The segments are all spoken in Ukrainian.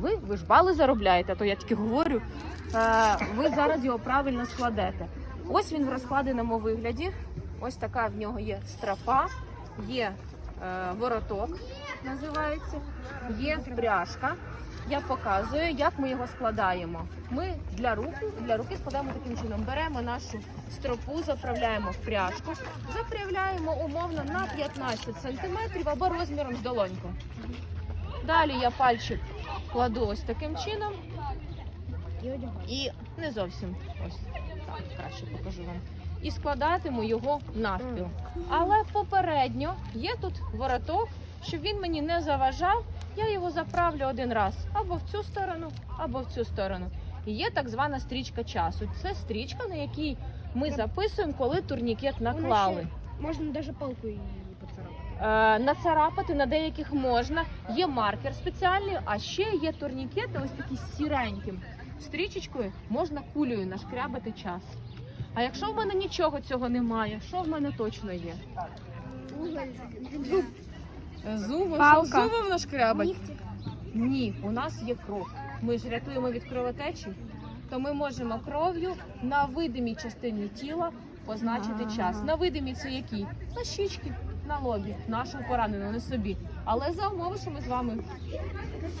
Ви, ви ж бали заробляєте, а то я тільки говорю. Е, ви зараз його правильно складете. Ось він в розкладеному вигляді. Ось така в нього є страфа, є е, вороток, називається, є пряжка. Я показую, як ми його складаємо. Ми для руки, для руки складаємо таким чином. Беремо нашу стропу, заправляємо в пряжку, заправляємо умовно на 15 см або розміром з долоньку. Далі я пальчик кладу ось таким чином і не зовсім ось так краще покажу вам. І складатиму його навпіл. Але попередньо є тут вороток, щоб він мені не заважав. Я його заправлю один раз або в цю сторону, або в цю сторону. І є так звана стрічка часу. Це стрічка, на якій ми записуємо, коли турнікет наклали. Можна навіть палкою її поцарапати. Е, нацарапати на деяких можна. Є маркер спеціальний, а ще є турнікети, ось такі з сіреньким. Стрічечкою можна кулею нашкрябати час. А якщо в мене нічого цього немає, що в мене точно є? Зуб. Зуби, Палка. зубом нашкрябать? Ні, у нас є кров. Ми ж рятуємо від кровотечі, то ми можемо кров'ю на видимій частині тіла позначити час. На видимі це які? На щічки, на лобі, нашого пораненого, не собі. Але за умови, що ми з вами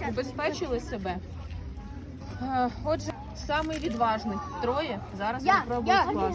убезпечили себе. Е, Отже, самий відважний троє зараз Я, вас.